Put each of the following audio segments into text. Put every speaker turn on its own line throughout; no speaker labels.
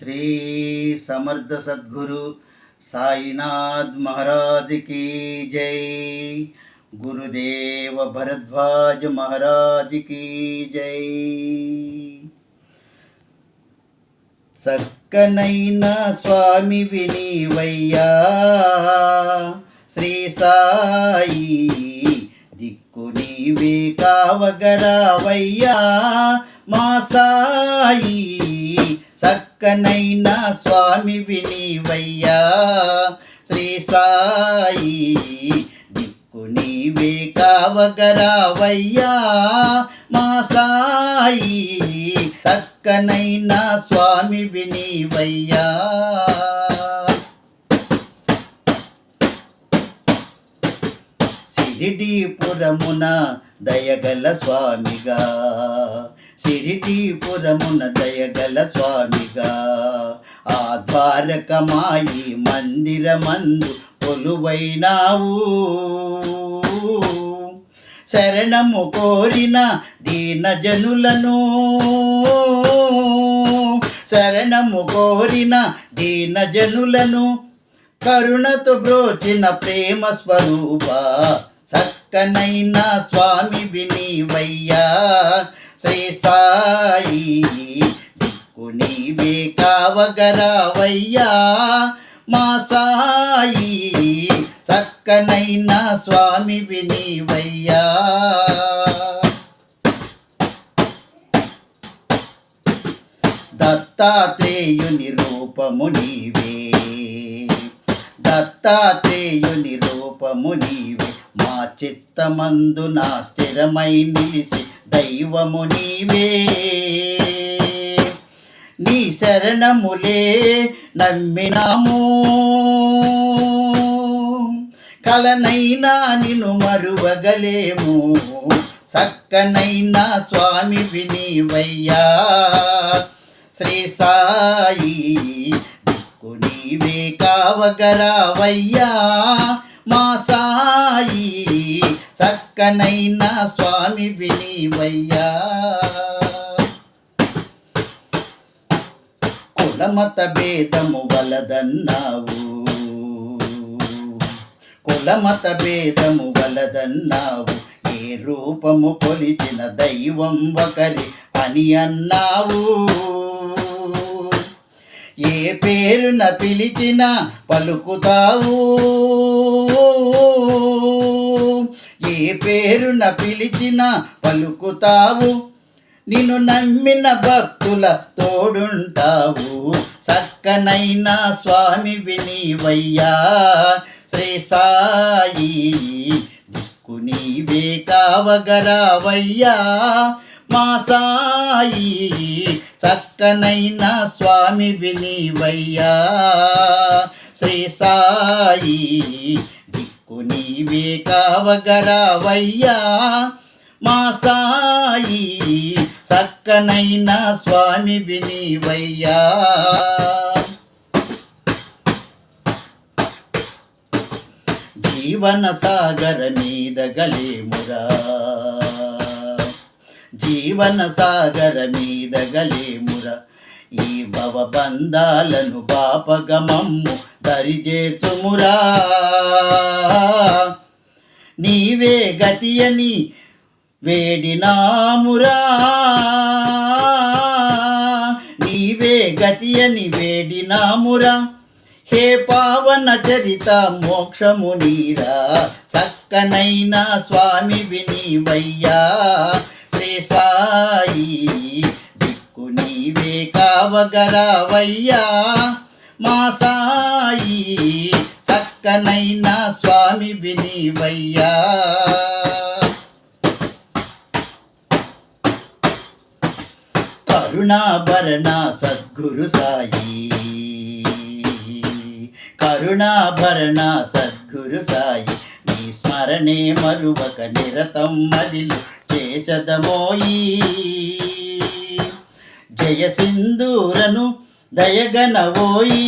శ్రీ సమర్థ సద్గురు సాయినాథ్ మహారాజ్ की జై. గురుదేవ భరద్వాజ మహారాజ్ की జై. చక్కనైన స్వామి వినివయ్యా శ్రీ సాయి దిక్కు నీవే కావగరావయ్యా మా సాయి చక్కనైన స్వామి వినివయ్యా. శ్రీ సాయి దిక్కు నీవే కావగరావయ్యా. మా సాయి చక్కనైన స్వామి వినివయ్యా. సిరిడీపురమున దయగల స్వామిగా. సిరిడీపురమున దయగల స్వామిగా. ఆ ద్వారకమాయి మందిరమందు కొలువైనావు. శరణము కోరిన దీనజనులను. శరణము కోరిన దీనజనులను. కరుణతో బ్రోచిన ప్రేమ స్వరూప చక్కనైన స్వామి వినీవయ్యా శ్రీ సాయి దిక్కు నీవే కావగరావయ్యా. మా సాయి చక్కనైనా స్వామి వినివయ్యా దత్తాత్రేయుని రూపము నీవే. దత్తాత్రేయుని రూపము నీవే. మా చిత్తమందు నా స్థిరమై నిలిసి దైవము నీవే నీ శరణములే నమ్మినాము. కలనైనా నిన్ను మరువగలేము. చక్కనైనా స్వామి వినివయ్యా శ్రీ సాయి దిక్కు నీవే కావగరావయ్యా. మా సాయి చక్కనైన స్వామి వినివయ్యా. కులమత భేదము వలదన్నావు. కులమత భేదము వలదన్నావు. ఏ రూపము కొలిచిన దైవం ఒకరి అని అన్నావు. ఏ పేరున పిలిచినా పలుకుతావు. ఏ పేరున పిలిచిన పలుకుతావు. నిన్ను నమ్మిన భక్తుల తోడుంటావు. చక్కనైన స్వామి వినివయ్యా శ్రీ సాయి దిక్కు నీవే కావగరావయ్యా మా సాయి చక్కనైన స్వామి వినివయ్యా శ్రీ సాయి నీవే కావగరావయ్యా మా సాయి చక్కనైన స్వామి వినివయ్యా జీవన సాగర మీద గలేమురా. జీవన సాగర మీద గలేము ఈ భవబంధాలను పాపగమమ్ము దరిచేర్చుమురా. నీవే గతి అని వేడినామురా. నీవే గతి అని వేడినామురా. హే పావన చరిత మోక్షము నీరా. చక్కనైన స్వామి వినివయ్యా శ్రీ సాయి దిక్కు నీవే కావగరావయ్యా. మా సాయి చక్కనైనా స్వామి వినివయ్యా కరుణాభరణ సద్గురు సాయి. కరుణాభరణ సద్గురు సాయి. నీ స్మరణే మరువక నిరతం మదిలు చేసదమోయీ. జయ సింధూరను దయగనవోయి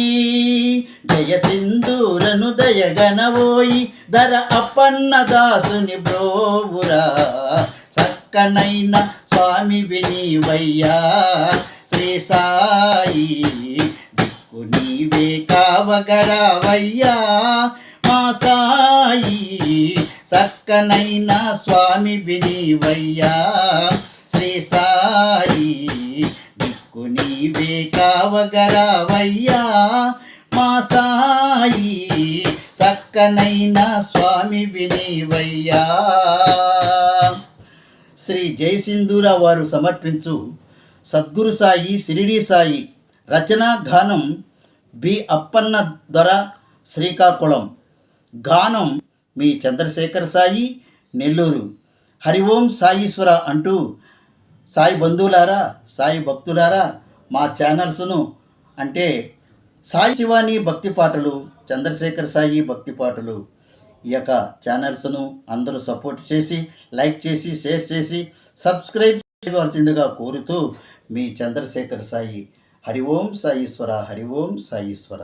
జయ సింధూరను దయగనవోయి ధర అప్పన్న దాసుని బ్రోవురా చక్కనైన స్వామి వినివయ్యా శ్రీ సాయి కావగరావయ్యా మా సాయి చక్కనైన స్వామి వినివయ్యా శ్రీ సాయి దిక్కు నీవే కావగరావయ్యా మా సాయి చక్కనైన స్వామి వినివయ్యా. శ్రీ జయసింధూర వారు సమర్పించు సద్గురు సాయి సిరిడి సాయి రచనా గానం బి అప్పన్న దొర శ్రీకాకుళం. గానం మీ చంద్రశేఖర్ సాయి నెల్లూరు. హరి ఓం సాయీశ్వర అంటూ సాయి బంధువులారా సాయి భక్తులారా మా ఛానల్స్ను అంటే సాయి శివాని భక్తి పాటలు చంద్రశేఖర్ సాయి భక్తి పాటలు ఈ యొక్క ఛానల్స్ను అందరూ సపోర్ట్ చేసి లైక్ చేసి షేర్ చేసి సబ్స్క్రైబ్ చేయవలసిందిగా కోరుతూ మీ చంద్రశేఖర్ సాయి హరి ఓం సాయీశ్వర హరి ఓం సాయీశ్వర